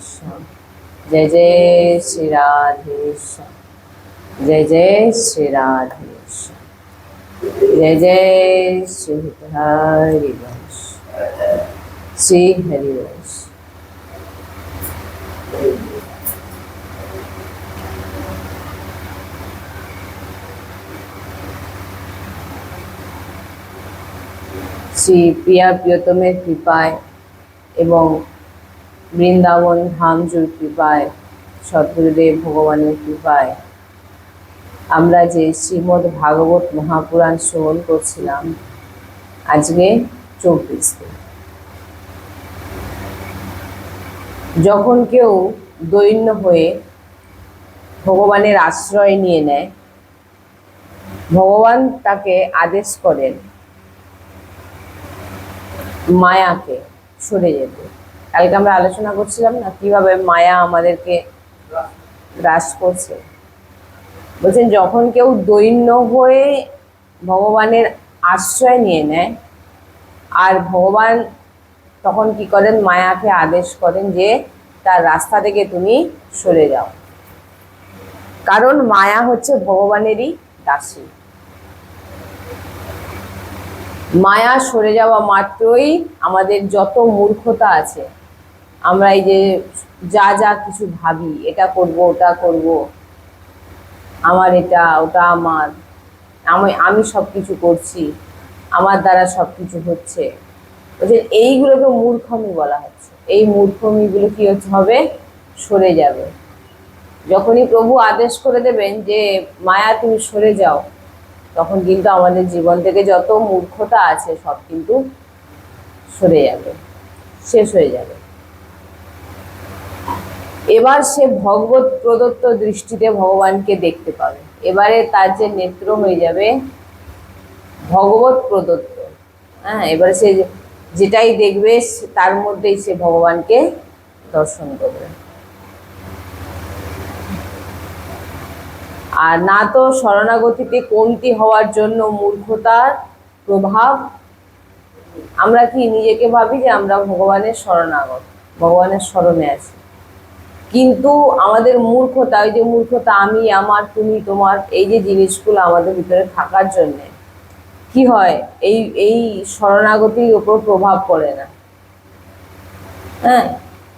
রাধেশ্বর জয় জয় শ্রী রাধেশ্বর জয় জয় শ্রী রাধেশ্বর জয় জয় শ্রী হরিবংশ শ্রী হরিবংশ শ্রী প্রিয়া প্রিয়তমের কৃপায় এবং বৃন্দাবন ধামজুর কৃপায়, সদ্গুরুদেব ভগবানের কৃপায়। আমরা যে শ্রীমদ্ ভাগবত মহাপুরাণ শ্রবণ করছিলাম, আজকে চব্বিশ দিন। যখন কেউ দৈন্য হয়ে ভগবানের আশ্রয় নিয়ে নেয়, ভগবান তাকে আদেশ করেন, মায়াকে সরে যেতে। কালকে আমরা আলোচনা করছিলাম না কীভাবে মায়া আমাদেরকে গ্রাস করছে। বলছেন, যখন কেউ দৈন্য হয়ে ভগবানের আশ্রয় নিয়ে নেয়, আর ভগবান তখন কি করেন? মায়াকে আদেশ করেন যে তার রাস্তা থেকে তুমি সরে যাও। কারণ মায়া হচ্ছে ভগবানেরই দাসী। মায়া সরে যাওয়া মাত্রই আমাদের যত মূর্খতা আছে আমরা এই যে যা যা কিছু ভাবি, এটা করব, ওটা করব, আমার এটা, ওটা আমার, আমি আমি সব কিছু করছি, আমার দ্বারা সব কিছু হচ্ছে বলছে এইগুলোকে মূর্খমি বলা হচ্ছে। এই মূর্খমিগুলো কি হচ্ছে? হবে, সরে যাবে। যখনই প্রভু আদেশ করে দেবেন যে, মায়া, তুমি সরে যাও, তখন কিন্তু আমাদের জীবন থেকে যত মূর্খতা আছে, সব কিন্তু সরে যাবে, শেষ হয়ে যাবে। এবার সে ভগবত প্রদত্ত দৃষ্টিতে ভগবানকে দেখতে পাবে। এবারে তার যে নেত্র হয়ে যাবে ভগবত প্রদত্ত। হ্যাঁ এবারে সে যেটাই দেখবে তার মধ্যেই সে ভগবানকে দর্শন করবে। আর না তো শরণাগতিতে কমতি হওয়ার জন্য মূর্খতার প্রভাব। আমরা কি নিজেকে ভাবি যে আমরা ভগবানের শরণাগত ভগবানের স্মরণে আছি? কিন্তু আমাদের মূর্খতা, ওই যে মূর্খতা, আমি, আমার, তুমি, তোমার, এই যে জিনিসগুলো আমাদের ভিতরে থাকার জন্যে, কি হয়? এই এই শরণাগতির ওপর প্রভাব পড়ে না। হ্যাঁ?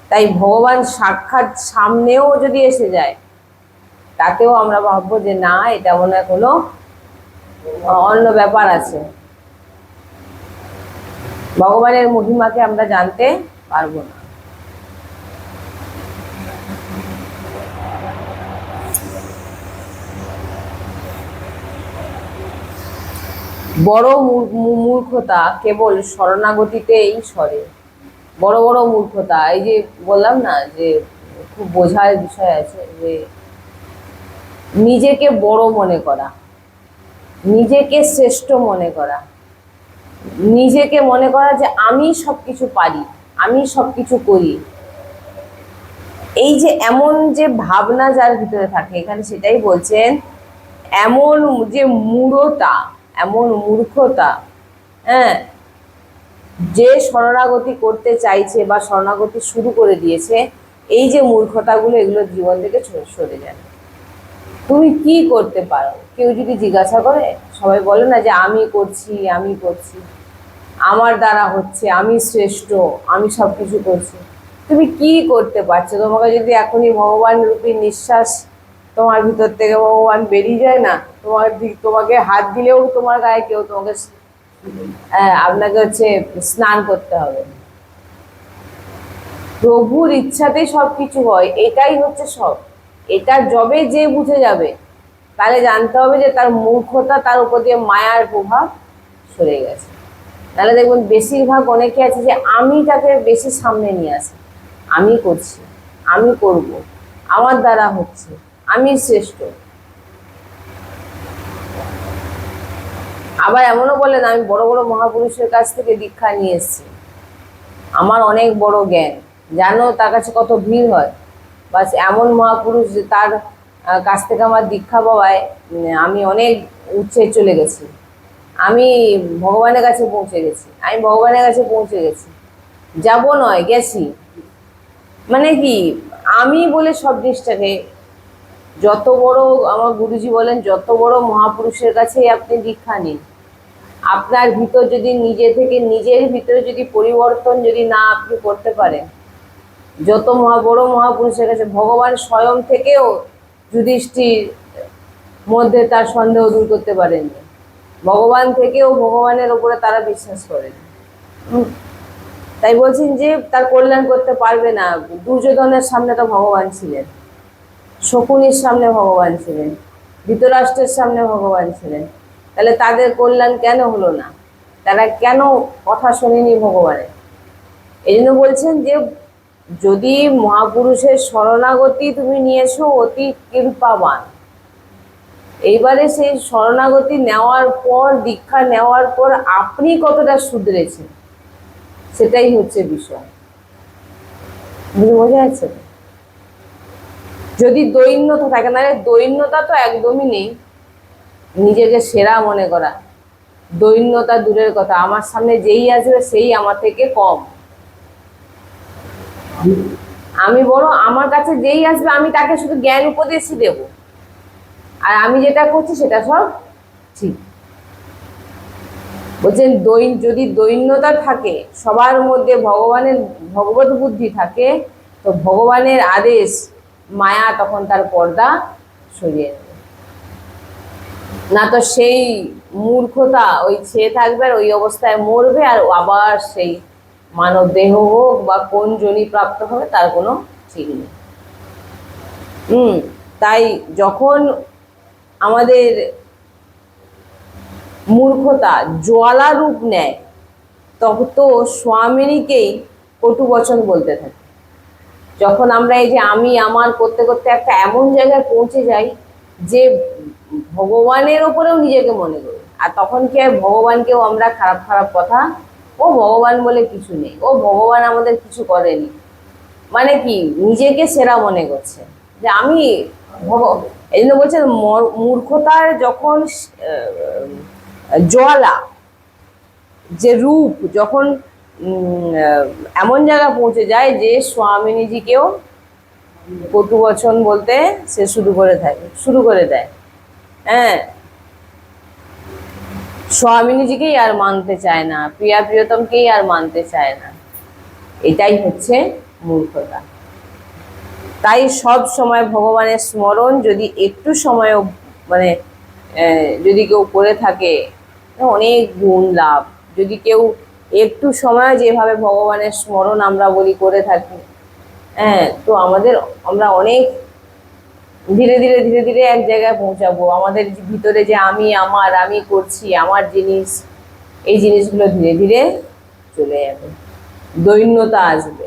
তাই ভগবান সাক্ষাৎ সামনেও যদি এসে যায়, তাতেও আমরা ভাববো যে না, এটা মনে হয় কোনো অন্য ব্যাপার আছে। ভগবানের মহিমাকে আমরা জানতে পারব না। বড় মূর- মূর্খতা কেবল শরণাগতিতেই সরে। বড় বড় মূর্খতা, এই যে বললাম না যে খুব বোঝার বিষয় আছে যে নিজেকে বড় মনে করা, নিজেকে শ্রেষ্ঠ মনে করা, নিজেকে মনে করা যে আমি সব কিছু পারি, আমি সব কিছু করি। এই যে এমন যে ভাবনা যার ভিতরে থাকে, এখানে সেটাই বলছেন, এমন যে মূঢ়তা এমন মূর্খতা হ্যাঁ? যে শরণাগতি করতে চাইছে বা শরণাগতি শুরু করে দিয়েছে, এই যে মূর্খতাগুলো এগুলো জীবন থেকে সরে যাবে তুমি কি করতে পারো? কেউ যদি জিজ্ঞাসা করে, সবাই বলে না যে আমি করছি আমি করছি। আমার দ্বারা হচ্ছে, আমি শ্রেষ্ঠ, আমি সব কিছু করছি। তুমি কি করতে পারছ? তোমাকে যদি এখনই ভগবান রূপী নিঃশ্বাস তোমার ভিতর থেকে ভগবান বেরিয়ে যায় না তোমার তোমাকে হাত দিলেও তোমার গায়ে কেউ তোমাকে আহ, আপনাকে হচ্ছে স্নান করতে হবে। প্রভুর ইচ্ছাতেই সব কিছু হয় এটাই হচ্ছে সব। এটা যবে যে বুঝে যাবে তাহলে জানতে হবে যে তার মূর্খতা তার উপর দিয়ে মায়ার প্রভাব সরে গেছে। তাহলে দেখবেন বেশিরভাগ অনেকে আছে যে আমিটাকে বেশি সামনে নিয়ে আসে। আমি করছি আমি করব আমার দ্বারা হচ্ছে আমি শ্রেষ্ঠ। আবার এমনও বলেন, আমি বড় বড় মহাপুরুষের কাছ থেকে দীক্ষা নিয়ে এসেছি। আমার অনেক বড় জ্ঞান, জানো তার কাছে কত ভিড় হয়। বাস এমন মহাপুরুষ যে তার কাছ থেকে আমার দীক্ষা পাওয়ায় আমি অনেক উচ্চে চলে গেছি। আমি ভগবানের কাছে পৌঁছে গেছি, আমি ভগবানের কাছে পৌঁছে গেছি। যাব নয়, গেছি। মানে কি, আমি বলে সব জিনিসটাকে যত বড় আমার গুরুজি বলেন, যত বড় মহাপুরুষের কাছেই আপনি দীক্ষা নিন। আপনার ভিতর যদি নিজে থেকে নিজের ভিতরে যদি পরিবর্তন যদি না আপনি করতে পারেন, যত মহা, বড় মহাপুরুষের কাছে ভগবান স্বয়ং থেকেও যুধিষ্ঠির মধ্যে তার সন্দেহ দূর করতে পারেননি ভগবান থেকেও ভগবানের ওপরে তারা বিশ্বাস করেন। তাই বলছেন যে তার কল্যাণ করতে পারবে না। দুর্যোধনের সামনে তো ভগবান ছিলেন। শকুনির সামনে ভগবান ছিলেন। ধৃতরাষ্ট্রের সামনে ভগবান ছিলেন। তাহলে তাদের কল্যাণ কেন হলো না? তারা কেন কথা শোনেনি ভগবানের? এই জন্য বলছেন যে, যদি মহাপুরুষের শরণাগতি তুমি নিয়েছো, অতি কৃপাবান। এইবারে সেই শরণাগতি নেওয়ার পর, দীক্ষা নেওয়ার পর আপনি কতটা শুধরেছেন? সেটাই হচ্ছে বিষয়। বুঝে বোঝা যাচ্ছে? যদি দৈন্যতা থাকে না দৈন্যতা তো একদমই নেই। নিজেকে সেরা মনে করা। দৈন্যতা দূরের কথা। আমার সামনে যেই আসবে সেই আমার থেকে কম। আমি বড় আমার কাছে যেই আসবে আমি তাকে শুধু জ্ঞান উপদেশই দেব। আর আমি যেটা করছি সেটা সব ঠিক। বলছেন দৈন যদি দৈন্যতা থাকে সবার মধ্যে ভগবানের ভগবত বুদ্ধি থাকে তো ভগবানের আদেশ মায়া তখন তার পর্দা সরিয়ে নেবে না তো সেই মূর্খতা, ওই ছেয়ে থাকবে আর ওই অবস্থায় মরবে আর আবার সেই মানব দেহ হোক বা কোন জনি প্রাপ্ত হবে তার কোনো ঠিক নেই। হুম, তাই যখন আমাদের মূর্খতা জ্বালা রূপ নেয়, তখন তো স্বামিনীকেই কটু বচন বলতে থাকে। যখন আমরা এই যে আমি, আমার করতে করতে একটা এমন জায়গায় পৌঁছে যাই যে ভগবানের ওপরেও নিজেকে মনে করি। আর তখন কি হয় ভগবানকেও আমরা খারাপ খারাপ কথা, ও ভগবান বলে কিছু নেই, ও ভগবান আমাদের কিছু করেনি। মানে কি, নিজেকে সেরা মনে করছে। যে আমি এই জন্য বলছে মর- মূর্খতার যখন জ্বালা, যে রূপ যখন এমন জায়গায় পৌঁছে যায় যে স্বামিনীজিকেও কটু বচন বলতে সে শুরু করে থাকে শুরু করে দেয়। হ্যাঁ। স্বামিনীজিকেই আর মানতে চায় না, প্রিয়া প্রিয়তমকেই আর মানতে চায় না। এটাই হচ্ছে মূর্খতা। তাই সব সময় ভগবানের স্মরণ যদি একটু সময়ও মানে যদি কেউ করে থাকে, অনেক গুণ লাভ। যদি কেউ একটু সময় যেভাবে ভগবানের স্মরণ আমরা বলি করে থাকি হ্যাঁ তো আমাদের, আমরা অনেক ধীরে ধীরে ধীরে ধীরে এক জায়গায় পৌঁছাবো। আমাদের ভিতরে যে আমি, আমার, আমি করছি, আমার জিনিস, এই জিনিসগুলো ধীরে ধীরে চলে যাবে। দৈন্যতা আসবে।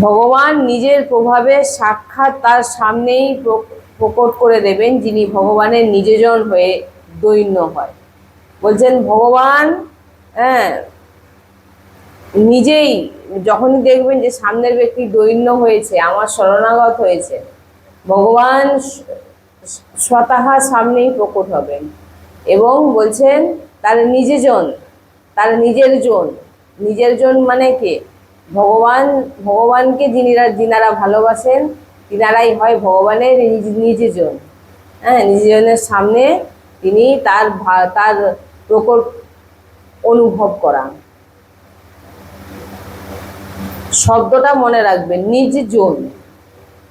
ভগবান নিজের প্রভাবে সাক্ষাৎ তার সামনেই প্রকট করে দেবেন, যিনি ভগবানের নিজজন হয়ে দৈন্য হয়। বলছেন, ভগবান হ্যাঁ নিজেই যখনই দেখবেন যে সামনের ব্যক্তি দৈন্য হয়েছে, আমার শরণাগত হয়েছে, ভগবান স- স্বতঃ সামনেই প্রকট হবেন এবং বলছেন, তার নিজেজন তার নিজের জন নিজের জন মানে কে? ভগবান, ভগবানকে যিনিরা, যিনারা ভালোবাসেন, তিনারাই হয় ভগবানের নিজ নিজেজন হ্যাঁ নিজেজনের সামনে তিনি তার তার প্রকট অনুভব করান। শব্দটা মনে রাখবেন, নিজ জন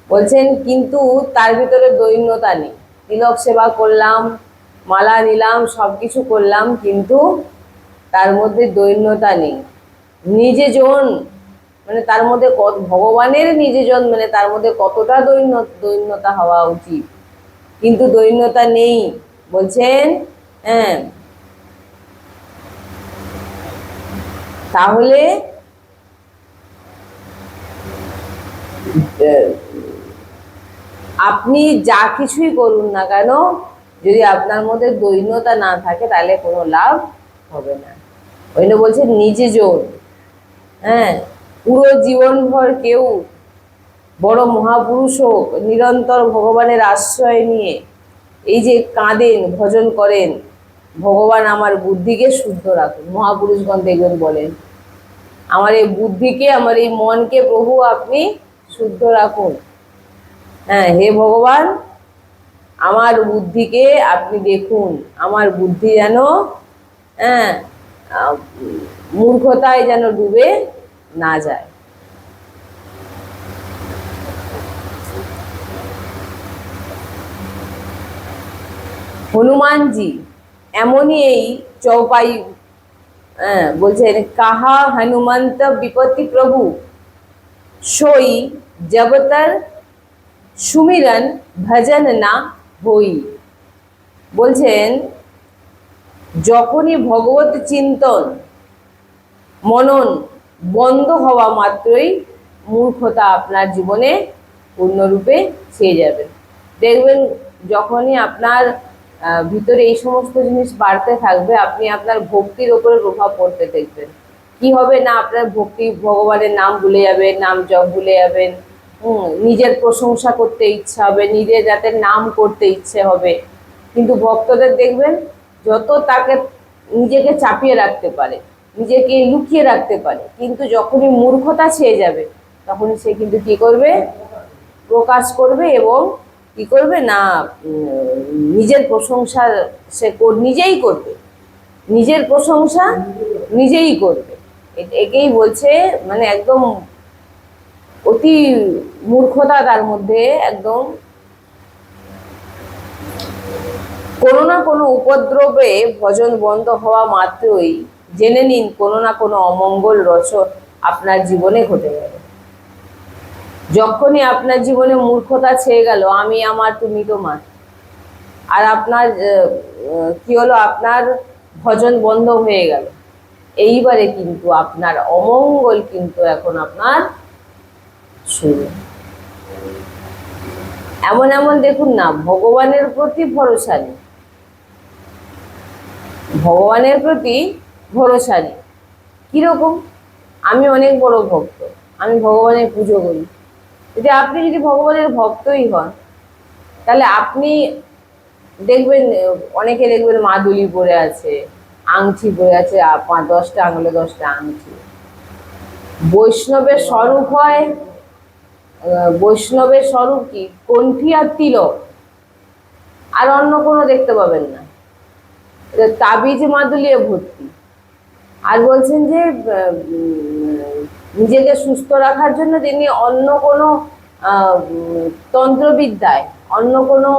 বলছেন, কিন্তু তার ভিতরে দৈন্যতা নেই। তিলক সেবা করলাম, মালা নিলাম সব কিছু করলাম, কিন্তু তার মধ্যে দৈন্যতা নেই। নিজে জন মানে তার মধ্যে কত, ভগবানের নিজে জন মানে তার মধ্যে কতটা দৈন্য, দৈন্যতা হওয়া উচিত? কিন্তু দৈন্যতা নেই। বলছেন হ্যাঁ। তাহলে আপনি যা কিছুই করুন না কেন, যদি আপনার মধ্যে দৈন্যতা না থাকে, তাহলে কোনো লাভ হবে না। ওই জন্য বলছে, নিজে জোর। হ্যাঁ পুরো জীবনভর কেউ বড় মহাপুরুষ হোক, নিরন্তর ভগবানের আশ্রয় নিয়ে এই যে কাঁদেন, ভজন করেন, ভগবান আমার বুদ্ধিকে শুদ্ধ রাখুন। মহাপুরুষগণ দেখবেন বলেন, আমার এই বুদ্ধিকে, আমার এই মনকে প্রভু আপনি শুদ্ধ রাখুন। হ্যাঁ হে ভগবান আমার বুদ্ধিকে আপনি দেখুন। আমার বুদ্ধি যেন হ্যাঁ মূর্খতায় যেন ডুবে না যায়। হনুমানজি এমনই এই চৌপাই হ্যাঁ, বলছেন কাহা হনুমন্ত বিপত্তি প্রভু সই জবতর সুমিরন ভজন না হই বলছেন যখনই ভগবত চিন্তন, মনন বন্ধ হওয়া মাত্রই মূর্খতা আপনার জীবনে পূর্ণরূপে ছেয়ে যাবে। দেখবেন, যখনই আপনার ভিতরে এই সমস্ত জিনিস বাড়তে থাকবে, আপনি আপনার ভক্তির ওপরে প্রভাব পড়তে দেখবেন। কি হবে না আপনার ভক্তি ভগবানের নাম ভুলে যাবেন, নাম জপ ভুলে যাবেন নিজের প্রশংসা করতে ইচ্ছা হবে, নিজের যাতে নাম করতে ইচ্ছে হবে। কিন্তু ভক্তদের দেখবেন, যত তাকে নিজেকে চাপিয়ে রাখতে পারে, নিজেকে লুকিয়ে রাখতে পারে, কিন্তু যখনই মূর্খতা ছেয়ে যাবে, তখনই সে কিন্তু কি করবে? প্রকাশ করবে এবং কি করবে? না নিজের প্রশংসা সে নিজেই করবে। নিজের প্রশংসা নিজেই করবে। একেই বলছে মানে একদম অতি মূর্খতা তার মধ্যে একদম কোনো না কোনো উপদ্রবে ভজন বন্ধ হওয়া মাত্রই জেনে নিন কোনো না কোনো অমঙ্গল রচ আপনার জীবনে ঘটে যাবে যখনই আপনার জীবনে মূর্খতা ছেয়ে গেল, আমি, আমার, তুমি, তোমার। আর আপনার কি হলো? আপনার ভজন বন্ধ হয়ে গেল। এইবারে কিন্তু আপনার অমঙ্গল কিন্তু এখন আপনার এমন এমন দেখুন না, ভগবানের প্রতি ভরসা নেই ভগবানের প্রতি ভরসা নেই কীরকম? আমি অনেক বড় ভক্ত, আমি ভগবানের পুজো করি। যদি আপনি যদি ভগবানের ভক্তই হন, তাহলে আপনি দেখবেন, অনেকে দেখবেন মাদুলি পরে আছে আংটি পরে আছে দশটা আঙুলে দশটা আংটি বৈষ্ণবের স্বরূপ হয় বৈষ্ণবের স্বরূপ কি? কণ্ঠী আর তিলক। আর অন্য কোনো দেখতে পাবেন না। তাবিজ মাদুলিয়ে ভর্তি। আর বলছেন যে নিজেকে সুস্থ রাখার জন্য তিনি অন্য কোনো তন্ত্রবিদ্যায়, অন্য কোনো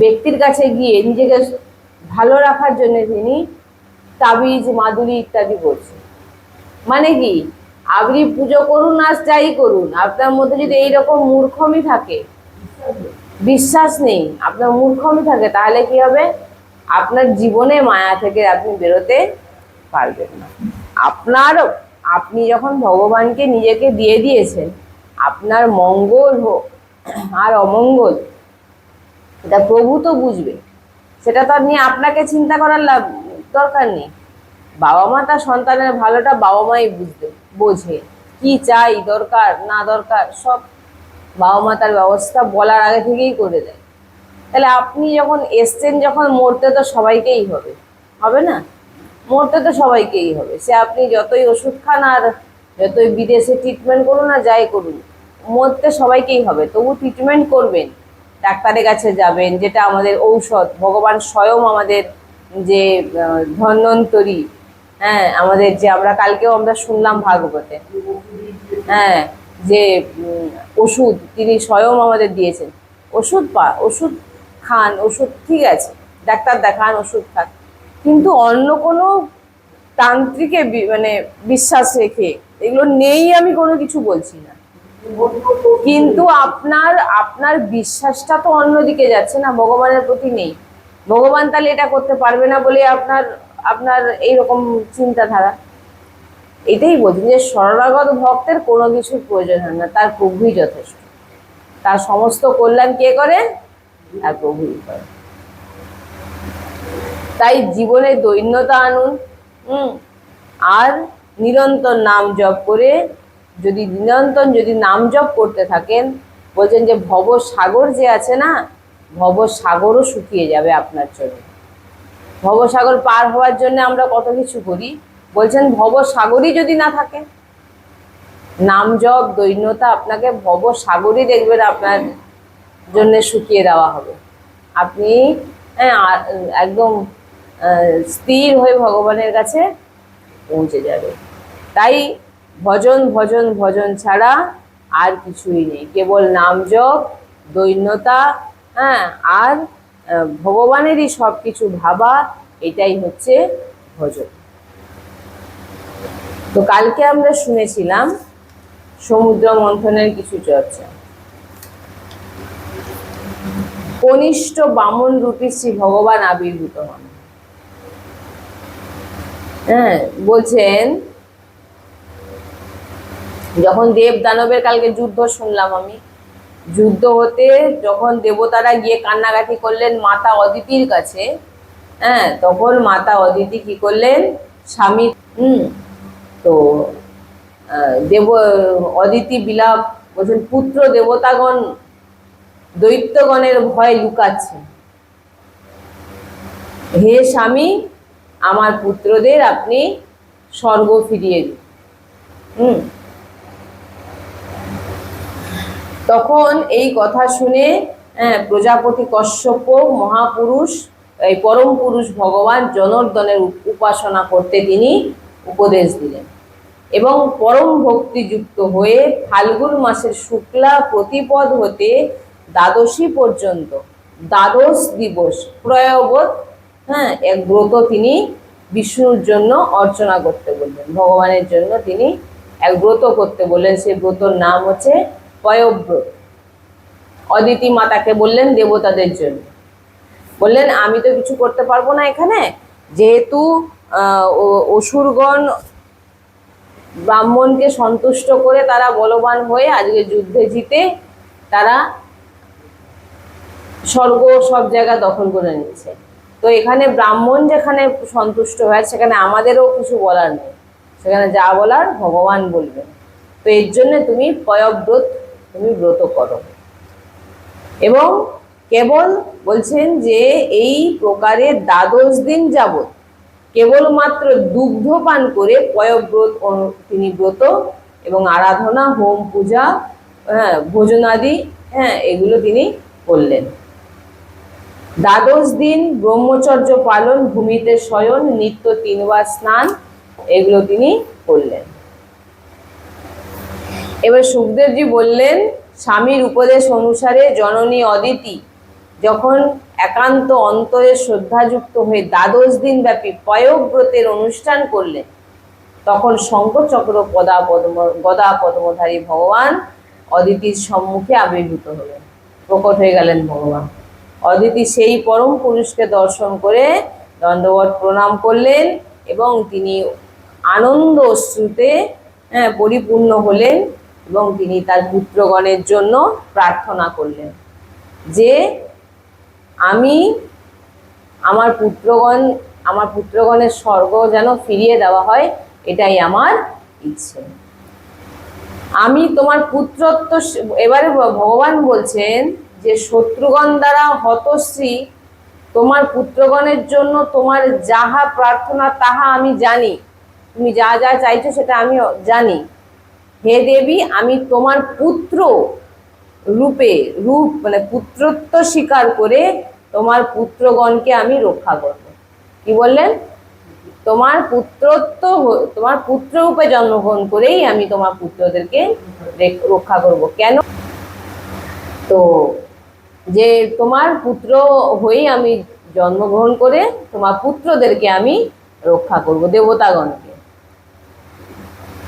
ব্যক্তির কাছে গিয়ে নিজেকে ভালো রাখার জন্য তিনি তাবিজ, মাদুলি ইত্যাদি করছেন মানে কি? আপনি পুজো করুন আর যাই করুন। আপনার মধ্যে যদি এইরকম মূর্খমি থাকে, বিশ্বাস নেই, আপনার মূর্খমি থাকে, তাহলে কি হবে? আপনার জীবনে মায়া থেকে আপনি বেরোতে পারবেন না। আপনার, আপনি যখন ভগবানকে নিজেকে দিয়ে দিয়েছেন, আপনার মঙ্গল হোক আর অমঙ্গল, এটা প্রভু তো বুঝবে। সেটা তো নিয়ে আপনাকে চিন্তা করার দরকার নেই। বাবা মা তার সন্তানের ভালোটা বাবা মাই বুঝবে। বোঝে। কি চাই দরকার না দরকার সব বাবা মা তার ব্যবস্থা বলার আগে থেকেই করে দেয়। তাহলে আপনি যখন এসছেন যখন মরতে তো সবাইকেই হবে। হবে না? মরতে তো সবাইকেই হবে। সে আপনি যতই ওষুধ খান আর যতই বিদেশে ট্রিটমেন্ট করুন আর যাই করুন মরতে সবাইকেই হবে। তবু ট্রিটমেন্ট করবেন। ডাক্তারের কাছে যাবেন যেটা আমাদের ঔষধ। ভগবান স্বয়ং আমাদের যে আহ, ধন্বন্তরী হ্যাঁ আমাদের যে আমরা কালকেও আমরা শুনলাম ভাগবতে। হ্যাঁ যে ওষুধ তিনি স্বয়ং আমাদের দিয়েছেন। ওষুধ পা, ওষুধ খান, ওষুধ ঠিক আছে, ডাক্তার দেখান, ওষুধ খান। কিন্তু অন্য কোনো তান্ত্রিকে মানে বিশ্বাস রেখে এগুলো নেই আমি কোনো কিছু বলছি না। কিন্তু আপনার আপনার বিশ্বাসটা তো অন্যদিকে যাচ্ছে না, ভগবানের প্রতি নেই। ভগবান তাহলে এটা করতে পারবে না বলে আপনার আপনার এইরকম চিন্তাধারা। এটাই বলছেন যে শরণাগত ভক্তের কোনো কিছুর প্রয়োজন হয় না, তার প্রভুই যথেষ্ট। তার সমস্ত কল্যাণ কে করে? তার প্রভুই করে। তাই জীবনে দৈন্যতা আনুন, হুম, আর নিরন্তর নাম জপ করে যদি নিরন্তর যদি নাম জপ করতে থাকেন, বলছেন যে ভব সাগর যে আছে না ভব সাগরও শুকিয়ে যাবে আপনার জন্য ভবসাগর পার হওয়ার জন্য আমরা কত কিছু করি? বলছেন ভবসাগরই যদি না থাকে। নাম জপ দৈন্যতা আপনাকে ভবসাগরই দেখবেন আপনার জন্য শুকিয়ে দেওয়া হবে। আপনি হ্যাঁ, একদম স্থির হয়ে ভগবানের কাছে পৌঁছে যাবে। তাই ভজন ভজন ভজন ছাড়া আর কিছুই নেই। কেবল নাম জপ দৈন্যতা হ্যাঁ আর ভগবানেরই সব কিছু ভাবা, এটাই হচ্ছে ভজন। তো কালকে আমরা শুনেছিলাম সমুদ্র মন্থনের কিছু চর্চা। কনিষ্ঠ বামন রূপী শ্রী ভগবান আবির্ভূত হন। হ্যাঁ বলছেন, যখন দেব দানবের কালকে যুদ্ধ শুনলাম আমি যুদ্ধ হতে যখন দেবতারা গিয়ে কান্নাকাটি করলেন মাতা অদিতির কাছে হ্যাঁ তখন মাতা অদিতি কি করলেন? স্বামী, হুম, তো দেব, অদিতি বিলাপ বলছেন, পুত্র দেবতাগণ, দৈত্যগণের ভয় লুকাচ্ছে। হে স্বামী, আমার পুত্রদের আপনি স্বর্গ ফিরিয়ে দিন। হুম তখন এই কথা শুনে হ্যাঁ, প্রজাপতি কশ্যপ মহাপুরুষ এই পরম পুরুষ ভগবান জনর্দনের উপাসনা করতে তিনি উপদেশ দিলেন। এবং পরম ভক্তিযুক্ত হয়ে ফাল্গুন মাসের শুক্লা প্রতিপদ হতে দ্বাদশী পর্যন্ত দ্বাদশ দিবস প্রয়োগত হ্যাঁ এক ব্রত তিনি বিষ্ণুর জন্য অর্চনা করতে বললেন। ভগবানের জন্য তিনি এক ব্রত করতে বললেন। সেই ব্রতর নাম হচ্ছে পয়ব্রত অদিতি মাতাকে বললেন, দেবতাদের জন্য। বললেন, আমি তো কিছু করতে পারব না এখানে। যেহেতু অসুরগণ ব্রাহ্মণকে সন্তুষ্ট করে তারা বলবান হয়ে আজকে যুদ্ধে জিতে তারা স্বর্গ সব জায়গা দখল করে নিচ্ছে তো এখানে ব্রাহ্মণ যেখানে সন্তুষ্ট হয়, সেখানে আমাদেরও কিছু বলার নেই। সেখানে যা বলার ভগবান বলবেন। তো এর জন্য তুমি পয়ব্রত তুমি ব্রত করো। এবং কেবল বলছেন যে এই প্রকারে দ্বাদশ দিন যাবৎ কেবলমাত্র দুগ্ধ পান করে পয়ব্রত তিনি ব্রত এবং আরাধনা, হোম পূজা হ্যাঁ ভোজনাদি হ্যাঁ এগুলো তিনি করলেন। দ্বাদশ দিন ব্রহ্মচর্য পালন, ভূমিতে শয়ন, নিত্য তিনবার স্নান, এগুলো তিনি করলেন। এবার সুখদেবজি বললেন স্বামীর উপদেশ অনুসারে জননী অদিতি যখন একান্ত অন্তরে শ্রদ্ধাযুক্ত হয়ে দ্বাদশ দিন ব্যাপী পয়ব্রতের অনুষ্ঠান করলেন তখন শঙ্করচক্র পদা পদ্ম গদা পদ্মধারী ভগবান অদিতির সম্মুখে আবির্ভূত হলেন। প্রকট হয়ে গেলেন ভগবান। অদিতি সেই পরম পুরুষকে দর্শন করে দণ্ডবত প্রণাম করলেন এবং তিনি আনন্দ অশ্রুতে হ্যাঁ, পরিপূর্ণ হলেন। এবং তিনি তার পুত্রগণের জন্য প্রার্থনা করলেন যে আমি আমার পুত্রগণ, আমার পুত্রগণের স্বর্গ যেন ফিরিয়ে দেওয়া হয়, এটাই আমার ইচ্ছে। আমি তোমার পুত্রত্ব এবারে ভগবান বলছেন যে শত্রুগণ দ্বারা হতশ্রী, তোমার পুত্রগণের জন্য তোমার যাহা প্রার্থনা তাহা আমি জানি। তুমি যা যা চাইছো সেটা আমি জানি। হে দেবী, আমি তোমার পুত্র রূপে, রূপ মানে পুত্রত্ব স্বীকার করে তোমার পুত্রগণকে আমি রক্ষা করব। কি বললেন? তোমার পুত্রত্ব তোমার পুত্র রূপে জন্মগ্রহণ করেই আমি তোমার পুত্রদেরকে রক্ষা করব। কেন? তো যে তোমার পুত্র হয়েই আমি জন্মগ্রহণ করে তোমার পুত্রদেরকে আমি রক্ষা করব, দেবতাগণকে।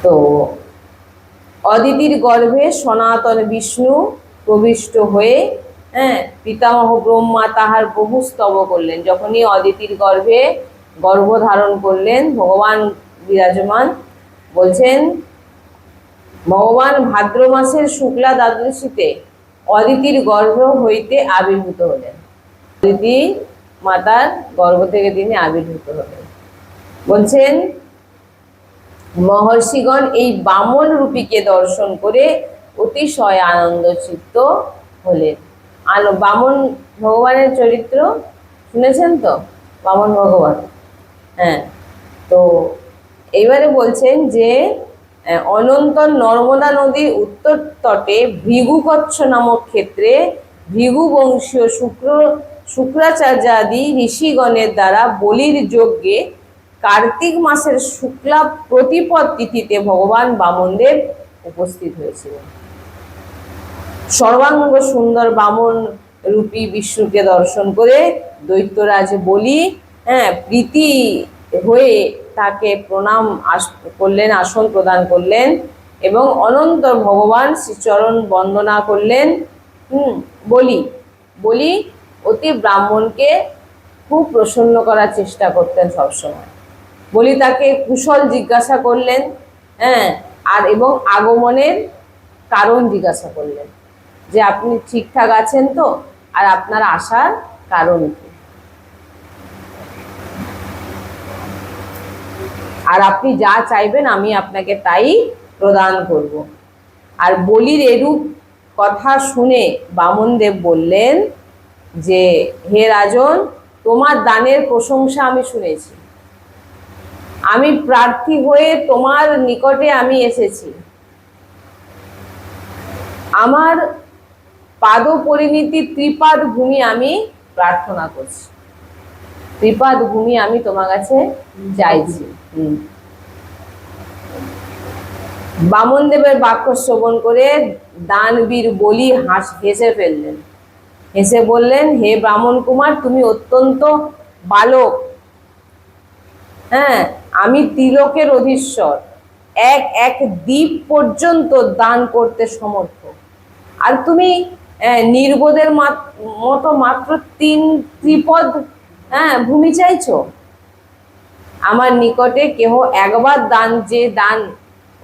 তো অদিতির গর্ভে সনাতন বিষ্ণু প্রবিষ্ট হয়ে হ্যাঁ পিতামহ ব্রহ্মা তাহার বহু স্তব করলেন। যখনই অদিতির গর্ভে গর্ভ ধারণ করলেন, ভগবান বিরাজমান বলছেন, ভগবান ভাদ্র মাসের শুক্লা দ্বাদশীতে অদিতির গর্ভ হইতে আবির্ভূত হলেন। অদিতি মাতার গর্ভ থেকে তিনি আবির্ভূত হলেন। বলছেন মহর্ষিগণ এই বামন রূপীকে দর্শন করে অতিশয় আনন্দ চিত্ত হলেন। আলো বামন ভগবানের চরিত্র শুনেছেন তো? বামন ভগবান। হ্যাঁ তো এইবারে বলছেন যে আহ, অনন্তর নর্মদা নদীর উত্তর তটে ভৃগুকচ্ছ নামক ক্ষেত্রে ভৃগু বংশীয় শুক্র শুক্রাচার্যাদি ঋষিগণের দ্বারা বলির যজ্ঞে কার্তিক মাসের শুক্লা প্রতিপদ তিথিতে ভগবান বামনদেব উপস্থিত হয়েছিলেন। সর্বাঙ্গ সুন্দর বামন রূপী বিষ্ণুকে দর্শন করে দৈত্যরাজ বলি হ্যাঁ প্রীতি হয়ে তাকে প্রণাম করলেন, আসন প্রদান করলেন এবং অনন্তর ভগবান শ্রীচরণ বন্দনা করলেন। হুম, বলি বলি অতি ব্রাহ্মণকে খুব প্রসন্ন করার চেষ্টা করতেন সবসময়। বলি তাকে কুশল জিজ্ঞাসা করলেন হ্যাঁ আর এবং আগমনের কারণ জিজ্ঞাসা করলেন, যে আপনি ঠিকঠাক আছেন তো, আর আপনার আসার কারণ কি? আর আপনি যা চাইবেন আমি আপনাকে তাই প্রদান করব। আর বলির এরূপ কথা শুনে বামনদেব বললেন যে, হে রাজন, তোমার দানের প্রশংসা আমি শুনেছি। আমি প্রার্থী হয়ে তোমার নিকটে আমি এসেছি। আমার পাদ পরিণীতি ত্রিপাদ ভূমি আমি প্রার্থনা করছি। ত্রিপাদ ভূমি আমি তোমার কাছে চাইছি। হুম। বামনদেবের বাক্য শ্রবণ করে দানবীর বলি হাস, হেসে ফেললেন। হেসে বললেন, হে ব্রাহ্মণ কুমার তুমি অত্যন্ত বালক। হ্যাঁ আমি তিলকের অধীশ্বর। এক এক দ্বীপ পর্যন্ত দান করতে সমর্থ। আর তুমি নির্বোধের মাত- মতো মাত্র তিন ত্রিপদ হ্যাঁ ভূমি চাইছ? আমার নিকটে কেহ একবার দান, যে দান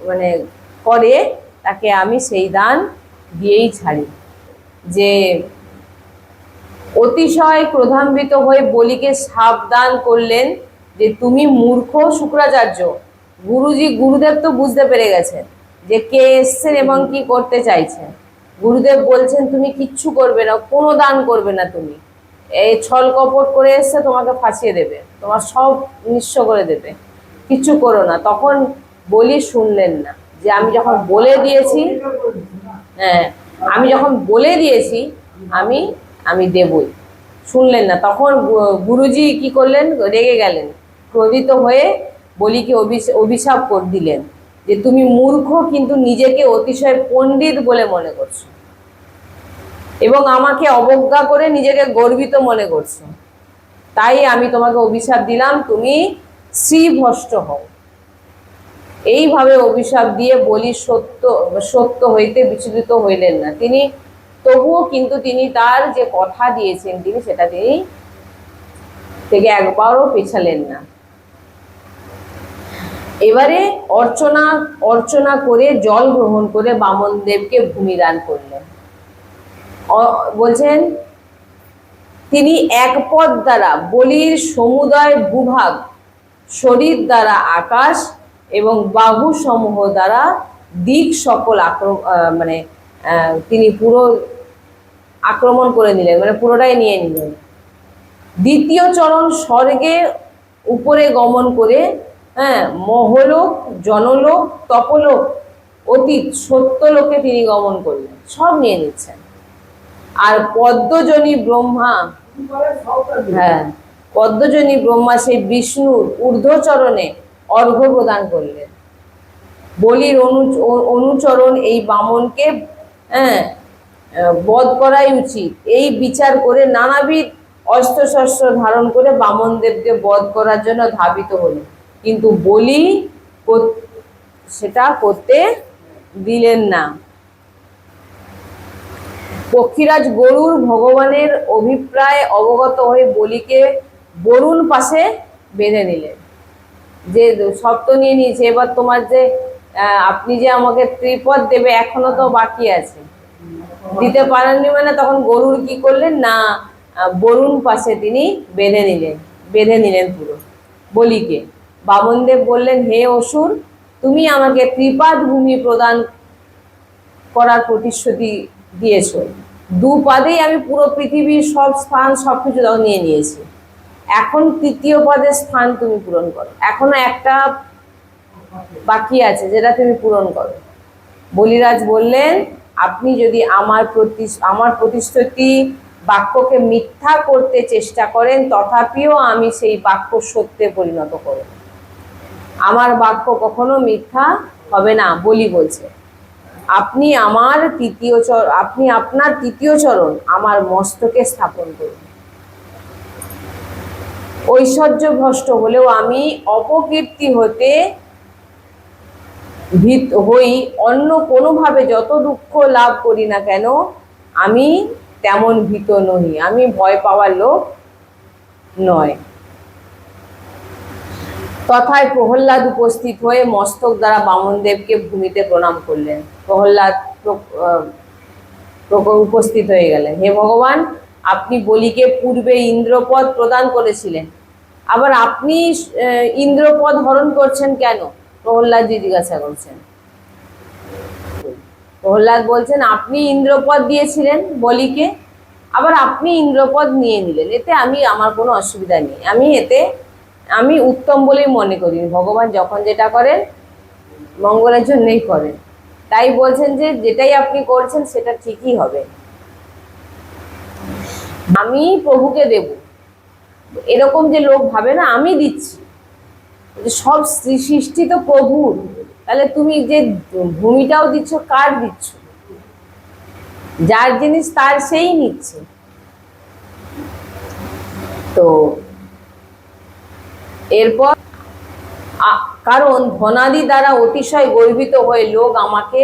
মানে করে, তাকে আমি সেই দান দিয়েই ছাড়ি। যে অতিশয় ক্রোধান্বিত হয়ে বলিকে সাবধান করলেন যে তুমি মূর্খ শুক্রাচার্য। গুরুজি, গুরুদেব তো বুঝতে পেরে গেছেন যে কে এসছেন এবং কি করতে চাইছেন। গুরুদেব বলছেন, তুমি কিচ্ছু করবে না, কোনো দান করবে না তুমি। এই ছল কপট করে এসছে তোমাকে ফাঁসিয়ে দেবে, তোমার সব নিঃস্ব করে দেবে। কিচ্ছু করো না। তখন বলি, শুনলেন না। যে আমি যখন বলে দিয়েছি হ্যাঁ আমি যখন বলে দিয়েছি, আমি আমি দেবই। শুনলেন না। তখন গুরুজি কি করলেন? রেগে গেলেন। ক্রোধিত হয়ে বলিকে অভিশ- অভিশাপ করে দিলেন যে তুমি মূর্খ কিন্তু নিজেকে অতিশয় পণ্ডিত বলে মনে করছ। এবং আমাকে অবজ্ঞা করে নিজেকে গর্বিত মনে করছ। তাই আমি তোমাকে অভিশাপ দিলাম, তুমি শ্রীভষ্ট হও। এইভাবে অভিশাপ দিয়ে বলি সত্য সত্য হইতে বিচলিত হইলেন না। তিনি তবুও কিন্তু তিনি তার যে কথা দিয়েছেন তিনি সেটা তিনি থেকে একবারও পেছালেন না। এবারে অর্চনা অর্চনা করে জল গ্রহণ করে বামন দেবকে ভূমিদান করলেন। বলছেন, তিনি এক পদ দ্বারা বলির সমুদয় ভূভাগ, শরীর দ্বারা আকাশ এবং বাহু সমূহ দ্বারা দিক সকল আক্রম মানে তিনি পুরো আক্রমণ করে নিলেন মানে পুরোটাই নিয়ে নিলেন। দ্বিতীয় চরণ স্বর্গে উপরে গমন করে হ্যাঁ মহলোক, জনলোক, তপলোক, অতীত, সত্যলোকে তিনি গমন করলেন, সব নিয়ে নিচ্ছেন। আর পদ্মজনী ব্রহ্মা হ্যাঁ পদ্মজনী ব্রহ্মা সেই বিষ্ণুর ঊর্ধ্বচরণে অর্ঘ্য প্রদান করলেন। বলির অনু, অনুচরণ এই বামনকে হ্যাঁ বধ করাই উচিত। এই বিচার করে নানাবিধ অস্ত্রশস্ত্র ধারণ করে বামন দেবকে বধ করার জন্য ধাবিত হলো কিন্তু বলি সেটা করতে দিলেন না। পক্ষীরাজ গরুর ভগবানের অভিপ্রায় অবগত হয়ে বলিকে বরুণ পাশে বেঁধে নিলেন। যে সপ্ত নিয়ে নিয়েছে, এবার তোমার যে আপনি যে আমাকে ত্রিপদ দেবে, এখনও তো বাকি আছে। দিতে পারেননি মানে তখন গরুর কি করলেন? না বরুণ পাশে তিনি বেঁধে নিলেন বেঁধে নিলেন পুরো বলিকে। বামনদেব বললেন, হে অসুর, তুমি আমাকে ত্রিপাদ ভূমি প্রদান করার প্রতিশ্রুতি দিয়েছ। দু পাদেই আমি পুরো পৃথিবীর সব স্থান সব কিছু নিয়ে নিয়েছি। এখন তৃতীয় পদের স্থান তুমি পূরণ করো। এখনও একটা বাকি আছে যেটা তুমি পূরণ করো। বলিরাজ বললেন, আপনি যদি আমার প্রতি, আমার প্রতিশ্রুতি বাক্যকে মিথ্যা করতে চেষ্টা করেন, তথাপিও আমি সেই বাক্য সত্যে পরিণত করব আমার বাক্য কখনো মিথ্যা হবে না, বলি বলছে। আপনি আমার তৃতীয় চর আপনি আপনার তৃতীয় চরণ আমার মস্তকে স্থাপন করুন। ঐশ্বর্য ভ্রষ্ট হলেও আমি অপকীর্তি হতে ভীত হই, অন্য কোনোভাবে যত দুঃখ লাভ করি না কেন, আমি তেমন ভীত নহি, আমি ভয় পাওয়ার লোক নয়। তথায় প্রহ্লাদ উপস্থিত হয়ে মস্তক দ্বারা বামনদেবকে ভূমিতে প্রণাম করলেন। প্রহ্লাদ উপস্থিত হয়ে গেলেন। হে ভগবান, আপনি বলিকে পূর্বে ইন্দ্রপদ প্রদান করেছিলেন। আবার আপনি ইন্দ্রপদ হরণ করছেন কেন? প্রহ্লাদজি জিজ্ঞাসা করছেন। প্রহ্লাদ বলছেন, আপনি ইন্দ্রপদ দিয়েছিলেন বলিকে, আবার আপনি ইন্দ্রপদ নিয়ে নিলেন। এতে আমি, আমার কোনো অসুবিধা নেই। আমি এতে আমি উত্তম বলেই মনে করি। ভগবান যখন যেটা করেন, মঙ্গলের জন্যই করেন। তাই বলছেন যে, যেটাই আপনি করছেন, সেটা ঠিকই হবে। আমি প্রভুকে দেব। এরকম যে লোক ভাবে না, আমি দিচ্ছি। সব সৃষ্টি তো প্রভুর তাহলে তুমি যে ভূমিটাও দিচ্ছ, কার দিচ্ছ? যার জিনিস তার সেই নিচ্ছে। তো এরপর কারণ ধনাদি দ্বারা অতিশয় গর্বিত হয়ে লোক আমাকে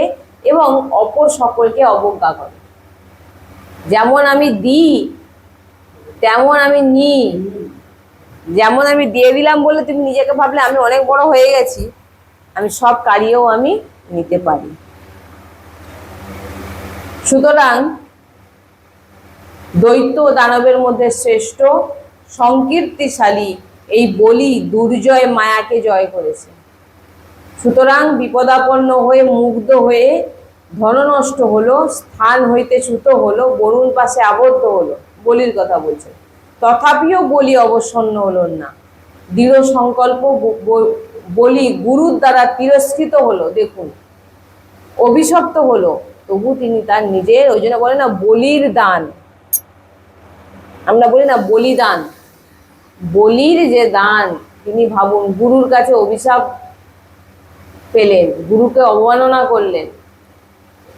এবং অপর সকলকে অবজ্ঞা করে। যেমন আমি দিই, তেমন আমি নিই। যেমন আমি দিয়ে দিলাম বলে তুমি নিজেকে ভাবলে আমি অনেক বড় হয়ে গেছি, আমি সব কারিয়েও আমি নিতে পারি। সুতরাং দৈত্য দানবের মধ্যে শ্রেষ্ঠ, সংকীর্তিশালী এই বলি দুর্জয় মায়াকে জয় করেছে। সুতরাং বিপদাপন্ন হয়ে মুগ্ধ হয়ে ধননষ্ট হলো, স্থান হইতে চ্যুত হলো, বরুণ পাশে আবদ্ধ হলো, বলির কথা বলছে। তথাপিও বলি অবসন্ন হলো না। দৃঢ় সংকল্প বলি গুরুর দ্বারা তিরস্কৃত হলো, দেখুন। অভিশপ্ত হলো, তবু তিনি তার নিজের, ওই জন্য বলে না বলির দান। আমরা বলি না বলিদান। বলির যে দান, তিনি ভাবুন গুরুর কাছে অভিশাপ পেলেন, গুরুকে অবমাননা করলেন,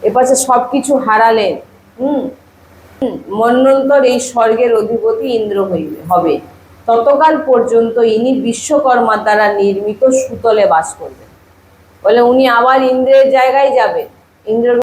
এপাশে সব কিছু হারালেন, হুম? মন্বন্তর এই স্বর্গের অধিপতি ইন্দ্র হইবে, হবে। ততকাল পর্যন্ত ইনি বিশ্বকর্মার দ্বারা নির্মিত সুতলে বাস করবেন। বলে উনি আবার ইন্দ্রের জায়গায় যাবেন। ইন্দ্র